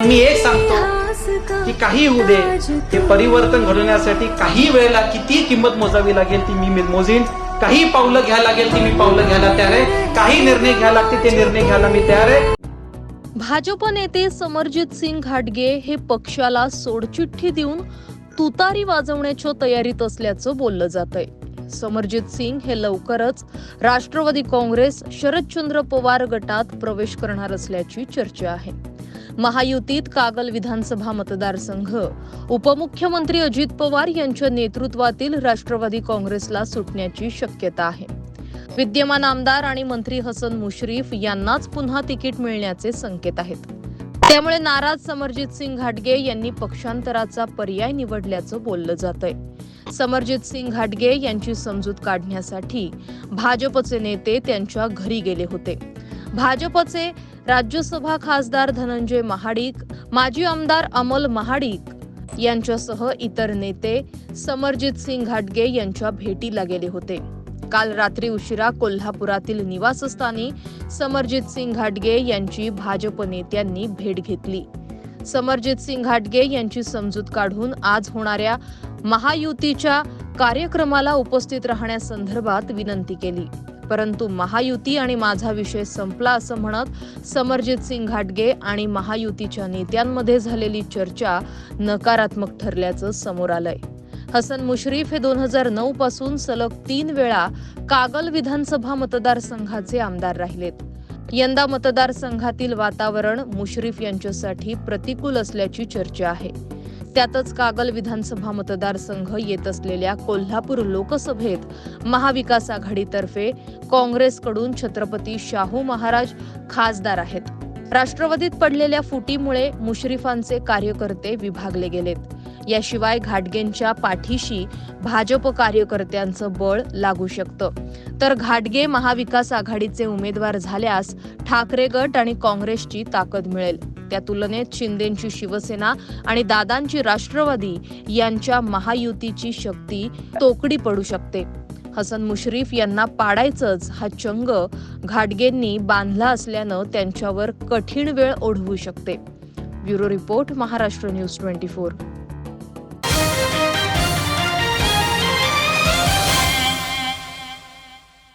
मी एक सांगतो की काही होऊ दे हे परिवर्तन घडवण्यासाठी काही वेळेला किती किंमत मोजावी लागेल ती मी मोजीन. काही पावलं घ्यायला लागेल ती मी पावलं घ्यायला तयार आहे. काही निर्णय घ्यायला लागते ते निर्णय घ्यायला मी तयार आहे. भाजप नेते समरजित सिंग घाटगे हे पक्षाला सोडचिठ्ठी देऊन तुतारी वाजवण्याच्या तयारीत असल्याचं बोललं जात आहे समरजित सिंग हे लवकरच राष्ट्रवादी काँग्रेस शरदचंद्र पवार गटात प्रवेश करणार असल्याची चर्चा आहे. महायुतीत कागल विधानसभा मतदारसंघ. उपमुख्यमंत्री अजित पवार यांच्या नेतृत्वातील राष्ट्रवादी काँग्रेसला सुटण्याची शक्यता आहे. विद्यमान आमदार आणि मंत्री हसन मुश्रीफ यांनाच पुन्हा तिकीट मिळण्याचे संकेत आहेत. त्यामुळे नाराज समरजित सिंग घाटगे यांनी पक्षांतराचा पर्याय निवडल्याचं बोललं जात आहे समरजित सिंग घाटगे यांची समजूत काढण्यासाठी भाजपचे नेते त्यांच्या घरी गेले होते. भाजपचे राज्यसभा खासदार धनंजय महाडिक माजी आमदार अमल महाडिक यांच्यासह इतर नेते समरजित सिंग घाटगे यांच्या भेटीला गेले होते. काल रात्री उशिरा कोल्हापुरातील निवासस्थानी समरजित सिंग घाटगे यांची भाजप नेत्यांनी भेट घेतली. समरजित सिंग घाटगे यांची समजूत काढून आज होणाऱ्या महायुतीच्या कार्यक्रमाला उपस्थित राहण्यासंदर्भात विनंती केली. परंतु महायुती आणि माझा विषय संपला असं म्हणत समरजित सिंग घाटगे आणि महायुतीच्या नेत्यांमध्ये झालेली चर्चा नकारात्मक ठरल्याचं समोर आलंय. हसन मुश्रीफ हे दोन हजार नऊ पासून सलग तीन वेळा कागल विधानसभा मतदारसंघाचे आमदार राहिलेत. यंदा मतदारसंघातील वातावरण मुश्रीफ यांच्यासाठी प्रतिकूल असल्याची चर्चा आहे. त्यातच कागल विधानसभा मतदारसंघ येत असलेल्या कोल्हापूर लोकसभेत महाविकास आघाडीतर्फे काँग्रेसकडून छत्रपती शाहू महाराज खासदार आहेत. राष्ट्रवादीत पडलेल्या फुटीमुळे मुश्रीफांचे कार्यकर्ते विभागले गेलेत. याशिवाय घाटगेंच्या पाठीशी भाजप कार्यकर्त्यांचं बळ लागू शकतं. तर घाटगे महाविकास आघाडीचे उमेदवार झाल्यास ठाकरे गट आणि काँग्रेसची ताकद मिळेल. त्या तुलनेत शिंदेची शिवसेना आणि दादांची राष्ट्रवादी यांच्या महायुतीची शक्ती तोकडी पडू शकते. हसन मुश्रीफ यांना पाडायचंच हा चंग घाटगेंनी बांधला असल्यानं त्यांच्यावर कठीण वेळ ओढवू शकते. Bureau report Maharashtra news twenty four.